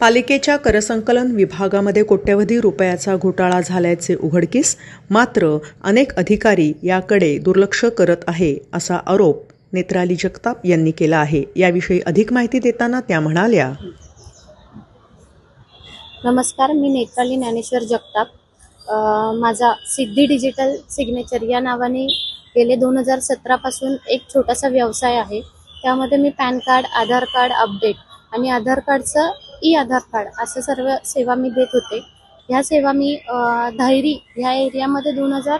पालिकेच्या करसंकलन विभागामध्ये कोट्यवधी रुपयाचा घोटाळा झाल्याचे उघडकीस मात्र अनेक अधिकारी याकडे दुर्लक्ष करत आहे असा आरोप नेत्राली जगताप यांनी केला आहे. याविषयी अधिक माहिती देताना त्या म्हणाल्या नमस्कार मी नेत्राली ज्ञानेश्वर जगताप. माझा सिद्धी डिजिटल सिग्नेचर या नावाने गेले दोन हजार सतरापासून एक छोटासा व्यवसाय आहे. त्यामध्ये मी PAN card Aadhaar card update आणि आधार कार्डचं ई आधार कार्ड असं सर्व सेवा मी देत होते. ह्या सेवा मी धायरी ह्या एरियामध्ये दोन हजार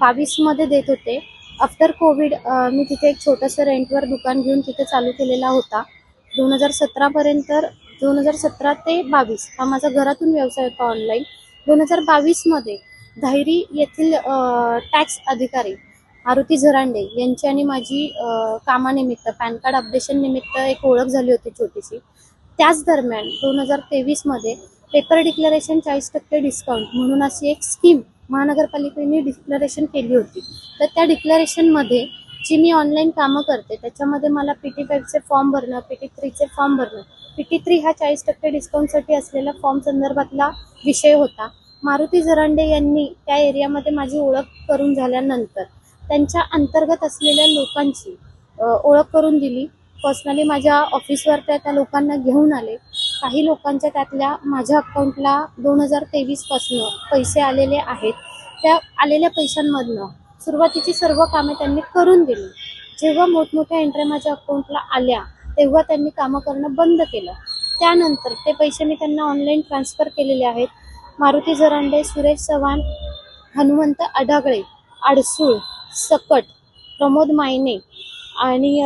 बावीसमध्ये देत होते. आफ्टर कोविड मी तिथे एक छोटंसं रेंटवर दुकान घेऊन तिथे चालू केलेला होता. दोन हजार सतरापर्यंत दोन हजार सतरा ते बावीस हा माझा घरातून व्यवसाय होता ऑनलाईन दोन हजार बावीसमध्ये धायरी येथील टॅक्स अधिकारी आरुती झरांडे यांची आणि माझी कामानिमित्त पॅन कार्ड अपडेशन निमित्त एक ओळख झाली होती छोटीशी. त्याच दरम्यान दोन हजार तेवीसमध्ये पेपर डिक्लरेशन चाळीस टक्के डिस्काउंट म्हणून अशी एक स्कीम महानगरपालिकेने डिक्लरेशन केली होती. तर त्या डिक्लरेशनमध्ये जी मी ऑनलाईन कामं करते त्याच्यामध्ये मला पी टी फाईव्हचे फॉर्म भरणं पी टी थ्रीचे फॉर्म भरणं पी टी थ्री हा चाळीस टक्के डिस्काउंटसाठी असलेला फॉर्म संदर्भातला विषय होता. मारुती झरांडे यांनी त्या एरियामध्ये माझी ओळख करून झाल्यानंतर त्यांच्या अंतर्गत असलेल्या लोकांची ओळख करून दिली. पर्सनली माझ्या ऑफिसवर त्या त्या लोकांना घेऊन आले. काही लोकांच्या त्यातल्या माझ्या अकाउंटला दोन हजार तेवीसपासनं पैसे आलेले आहेत. त्या आलेल्या पैशांमधनं सुरुवातीची सर्व कामे त्यांनी करून दिली. जेव्हा मोठमोठ्या एंट्र्या माझ्या अकाउंटला आल्या तेव्हा त्यांनी कामं करणं बंद केलं. त्यानंतर ते पैसे मी त्यांना ऑनलाईन ट्रान्सफर केलेले आहेत. मारुती जरांडे सुरेश चव्हाण हनुमंत अडागळे आडसूळ सकट प्रमोद मायने आणि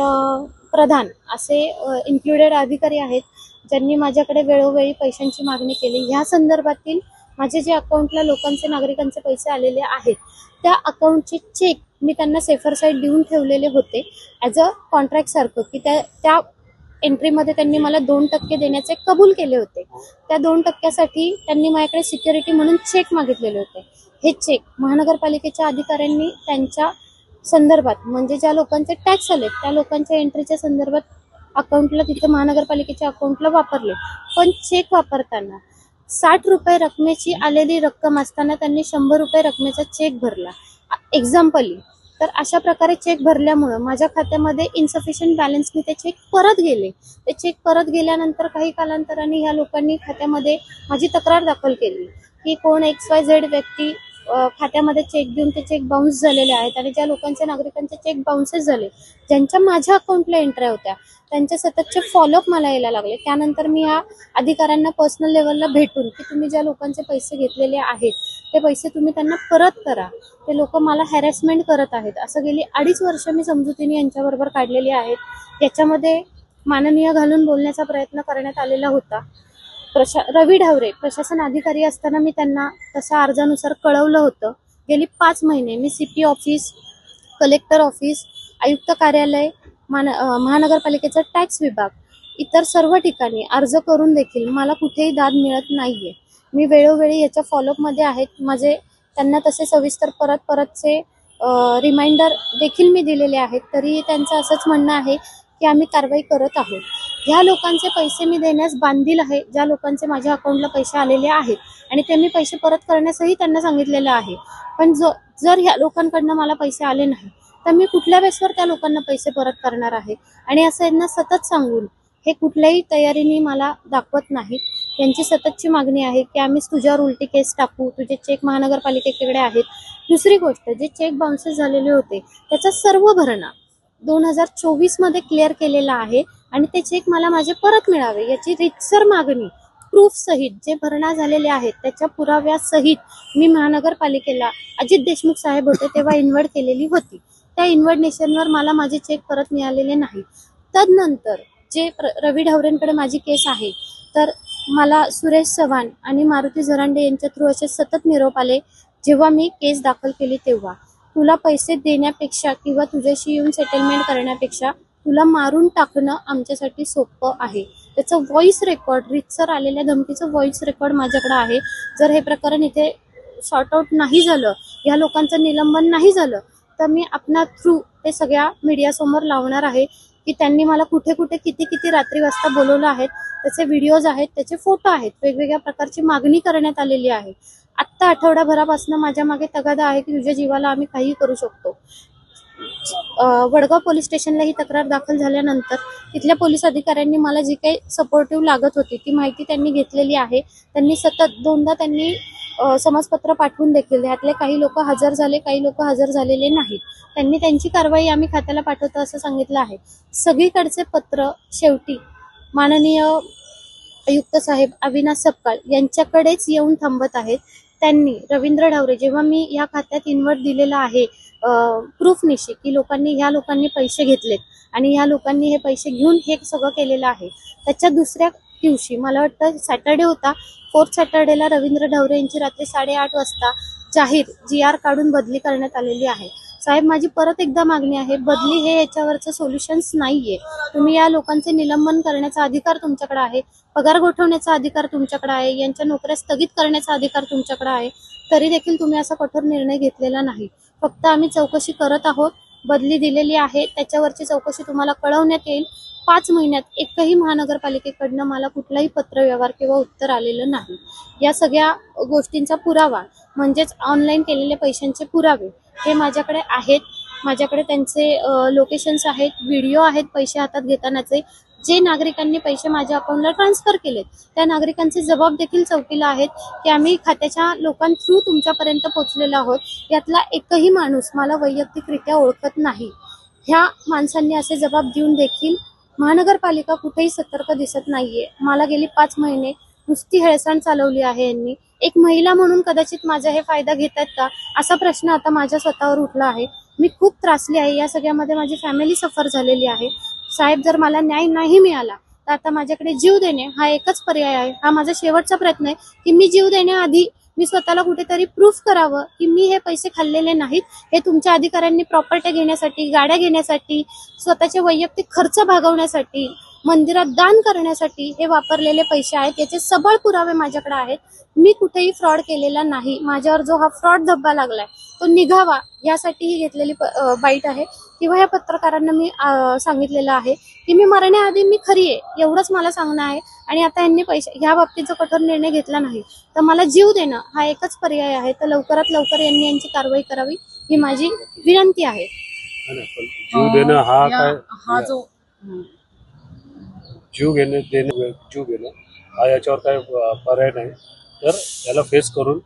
प्रधान असे इन्क्लुडेड अधिकारी आहेत ज्यांनी माझ्याकडे वेळोवेळी पैशांची मागणी केली. ह्या संदर्भातील माझे जे अकाउंटला लोकांचे नागरिकांचे पैसे आलेले आहेत त्या अकाउंटचे चेक मी त्यांना सेफर साईड देऊन ठेवलेले होते ॲज अ कॉन्ट्रॅक्टसारखं की त्या त्या एंट्रीमध्ये त्यांनी मला दोन टक्के देण्याचे कबूल केले होते. त्या दोन टक्क्यासाठी त्यांनी माझ्याकडे सिक्युरिटी म्हणून चेक मागितलेले होते. हे चेक महानगरपालिकेच्या अधिकाऱ्यांनी त्यांच्या संदर्भात म्हणजे ज्या लोकांचे टॅक्स आले त्या लोकांच्या एंट्रीच्या संदर्भात अकाउंटला तिथं महानगरपालिकेच्या अकाउंटला वापरले. पण चेक वापरताना साठ रुपये रकमेची आलेली रक्कम असताना त्यांनी शंभर रुपये रकमेचा चेक भरला. एक्झाम्पली तर अशा प्रकारे चेक भरल्यामुळं माझ्या खात्यामध्ये इन्सफिशियंट बॅलन्सनी ते चेक परत गेले. ते चेक परत गेल्यानंतर काही कालांतराने ह्या लोकांनी खात्यामध्ये माझी तक्रार दाखल केली की कोण एक्स वाय झेड व्यक्ती खात्यामध्ये चेक देऊन ते चेक बाउन्स झालेले आहेत आणि ज्या लोकांच्या नागरिकांचे चेक बाउन्सेस झाले ज्यांच्या माझ्या अकाउंटला एंट्र्या होत्या त्यांचे सततचे फॉलोअप मला यायला लागले. त्यानंतर मी या अधिकाऱ्यांना पर्सनल लेवलला भेटून की तुम्ही ज्या लोकांचे पैसे घेतलेले आहेत ते पैसे तुम्ही त्यांना परत करा. ते लोक मला हॅरॅसमेंट करत आहेत. असं गेली अडीच वर्ष मी समजुतीने यांच्याबरोबर काढलेली आहेत. याच्यामध्ये माननीय घालून बोलण्याचा प्रयत्न करण्यात आलेला होता. प्रशा रवी ढावरे प्रशासन अधिकारी असताना मी त्यांना तशा अर्जानुसार कळवलं होतं. गेली पाच महिने मी C P office collector office आयुक्त कार्यालय मान महानगरपालिकेचा टॅक्स विभाग इतर सर्व ठिकाणी अर्ज करून देखील मला कुठेही दाद मिळत नाहीये. मी वेळोवेळी याच्या फॉलोअपमध्ये आहेत. माझे त्यांना तसे सविस्तर परत परतचे रिमाइंडर देखील मी दिलेले आहेत. तरीही त्यांचं असंच म्हणणं आहे की आम्ही कारवाई करत आहोत. ह्या लोकांचे पैसे मी देण्यास बांधील आहे. ज्या लोकांचे माझ्या अकाउंटला पैसे आलेले आहेत आणि ते मी पैसे परत करण्यासही त्यांना सांगितलेलं आहे. पण जो जर ह्या लोकांकडनं मला पैसे आले नाही तर मी कुठल्या बेसवर त्या लोकांना पैसे परत करणार आहे? आणि असं यांना सतत सांगून हे कुठल्याही तयारीने मला दाखवत नाहीत. त्यांची सततची मागणी आहे की आम्ही तुझ्यावर उलटी केस टाकू तुझे चेक महानगरपालिकेकडे आहेत. दुसरी गोष्ट जे चेक बाउन्सेस झालेले होते त्याचा सर्व भरणा दोन हजार चोवीसमध्ये क्लिअर केलेला आहे. आणि ते चेक मला माझे परत मिळावे याची रितसर मागणी प्रूफ सहित जे भरणा झालेले आहेत त्याच्या पुराव्यासहित मी महानगरपालिकेला अजित देशमुख साहेब होते तेव्हा इन्व्हर्ट केलेली होती. त्या इन्व्हर्नेशनवर मला माझे चेक परत मिळालेले नाही. तदनंतर जे प्र- रवी ढवरेंकडे माझी केस आहे तर मला सुरेश चव्हाण आणि मारुती झरांडे यांच्या थ्रू असे सतत निरोप आले जेव्हा मी केस दाखल केली तेव्हा. तुला पैसे देण्यापेक्षा किंवा तुझ्याशी येऊन सेटलमेंट करण्यापेक्षा तुला मारून टाकणं आमच्यासाठी सोपं आहे. त्याचं व्हॉइस रेकॉर्ड रितसर आलेल्या धमकीचं व्हॉइस रेकॉर्ड माझ्याकडे आहे. जर हे प्रकरण इथे शॉर्ट आउट नाही झालं या लोकांचं निलंबन नाही झालं तर मी आपणा थ्रू ते सगळ्या मीडियासमोर लावणार आहे की त्यांनी मला कुठे कुठे किती किती रात्री वाजता बोलवलं आहेत त्याचे व्हिडिओज आहेत त्याचे फोटो आहेत वेगवेगळ्या प्रकारची मागणी करण्यात आलेली आहे. आत्ता आठवड्याभरापासून माझ्या मागे तगादा आहे की तुझ्या जीवाला आम्ही काही करू शकतो. वडगाव पोलीस स्टेशनला ही तक्रार दाखल झाल्यानंतर तिथल्या पोलीस अधिकाऱ्यांनी मला जी काही सपोर्टिव्ह लागत होती ती माहिती त्यांनी घेतलेली आहे. त्यांनी सतत दोनदा त्यांनी समाजपत्र पाठवून देखील यातले काही लोक हजर झाले काही लोक हजर झालेले नाहीत. त्यांनी त्यांची कारवाई आम्ही खात्याला पाठवतो असं सांगितलं आहे. सगळीकडचे पत्र शेवटी माननीय आयुक्त साहेब अविनाश सपकाळ यांच्याकडेच येऊन थांबत आहेत. त्यांनी रवींद्र ढावरे जेव्हा मी या खात्यात इन्व्हर्ट दिलेला आहे प्रूफ निशी की लोकांनी ह्या लोकांनी पैसे घेतलेत आणि ह्या लोकांनी हे पैसे घेऊन हे सगळं केलेलं आहे. त्याच्या दुसऱ्या दिवशी मला वाटतं सॅटर्डे होता. फोर्थ सॅटर्डेला रवींद्र ढवरे यांची रात्री साडेआठ वाजता जाहीर जी आर काढून बदली करण्यात आलेली आहे. साहेब माझी परत एकदा मागणी आहे. बदली हे याच्यावरचं सोल्युशन्स नाहीये. तुम्ही या लोकांचे निलंबन करण्याचा अधिकार तुमच्याकडे आहे. पगार गोठवण्याचा अधिकार तुमच्याकडे आहे. यांच्या नोकऱ्या स्थगित करण्याचा अधिकार तुमच्याकडे आहे. तरी देखील तुम्ही असा कठोर निर्णय घेतलेला नाही. फक्त आम्ही चौकशी करत आहोत. बदली दिलेली आहे. त्याच्यावरची चौकशी तुम्हाला कळवण्यात येईल. पाच महिन्यात एकही महानगरपालिकेकडनं मला कुठलाही पत्रव्यवहार किंवा उत्तर आलेलं नाही. या सगळ्या गोष्टींचा पुरावा म्हणजेच ऑनलाईन केलेले पैशांचे पुरावे हे माझ्याकडे आहेत. माझ्याकडे त्यांचे लोकेशन्स आहेत. व्हिडिओ आहेत पैसे हातात घेतानाचे. जे नागरिकांनी पैसे माझ्या अकाउंटला ट्रान्सफर केलेत त्या नागरिकांचे जबाब देखील चौकीला आहेत की आम्ही खात्याच्या लोकांथ्रू तुमच्यापर्यंत पोहोचलेलो आहोत. यातला एकही माणूस मला वैयक्तिकरित्या ओळखत नाही. ह्या माणसांनी असे जबाब देऊन देखील महानगरपालिका कुठेही सतर्क दिसत नाहीये. मला गेली पाच महिने नुसती हेळसाण चालवली आहे यांनी. एक महिला म्हणून कदाचित माझा हे फायदा घेत आहेत का? असा प्रश्न आता माझ्या स्वतःवर उठला आहे. मी खूप त्रासली आहे. या सगळ्यामध्ये माझी फॅमिली सफर झालेली आहे. साहेब जर मला न्याय नाही मिळाला तर आता माझ्याकडे जीव देणे हा एकच पर्याय आहे. हा माझा शेवटचा प्रयत्न आहे की मी जीव देण्याआधी मी स्वतःला कुठेतरी प्रूफ करावं की मी हे पैसे खाल्लेले नाहीत. हे तुमच्या अधिकाऱ्यांनी प्रॉपर्टी घेण्यासाठी गाड्या घेण्यासाठी स्वतःचे वैयक्तिक खर्च भागवण्यासाठी मंदिरात दान करण्यासाठी हे वापरलेले पैसे आहेत याचे सबळ पुरावे माझ्याकडे आहेत. मी कुठेही फ्रॉड केलेला नाही. माझ्यावर जो हा फ्रॉड धब्बा लागलाय तो निघावा यासाठी ही घेतलेली बाईट आहे. किंवा या पत्रकारांना मी सांगितलेलं आहे की मी मरण्याआधी मी खरी आहे एवढंच मला सांगणं आहे. आणि आता यांनी पैसे ह्या बाबतीत जो कठोर निर्णय घेतला नाही तर मला जीव देणं हा एकच पर्याय आहे. तर लवकरात लवकर यांनी यांची कारवाई करावी ही माझी विनंती आहे. जीव देणं हा हा जो हं. जीव घेणे देणे जीव घेणं हा याच्यावर काय पर्याय नाही. तर याला फेस करून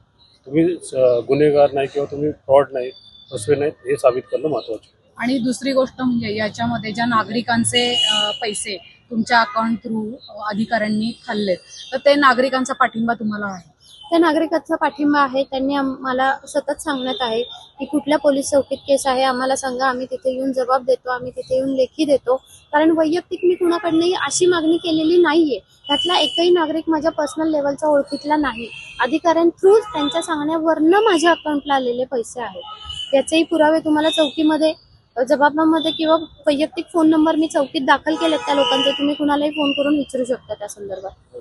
तुम्ही स- गुन्हेगार नाही किंवा तुम्ही फ्रॉड नाही फसवे नाही हे साबित करणं महत्वाचं आणि दुसरी गोष्ट म्हणजे याच्यामध्ये ज्या नागरिकांचे पैसे तुमच्या अकाउंट थ्रू अधिकाऱ्यांनी खाल्लेत तर ते नागरिकांचा पाठिंबा तुम्हाला आहे. त्या नागरिकांचा पाठिंबा आहे त्यांनी आम्हाला मला सतत सांगण्यात आहे की कुठल्या पोलीस चौकीत केस आहे आम्हाला सांगा आम्ही तिथे येऊन जबाब देतो आम्ही तिथे येऊन लेखी देतो. कारण वैयक्तिक मी कुणाकडनंही अशी मागणी केलेली नाहीये. त्यातला एकही नागरिक माझ्या पर्सनल लेवलचा ओळखीतला नाही. अधिकाऱ्यां त्यांच्या सांगण्यावरनं माझ्या अकाउंटला आलेले पैसे आहेत. याचेही पुरावे तुम्हाला चौकीमध्ये जबाबामध्ये किंवा वैयक्तिक फोन नंबर मी चौकीत दाखल केलेत त्या लोकांचे तुम्ही कुणालाही फोन करून विचारू शकता त्या संदर्भात.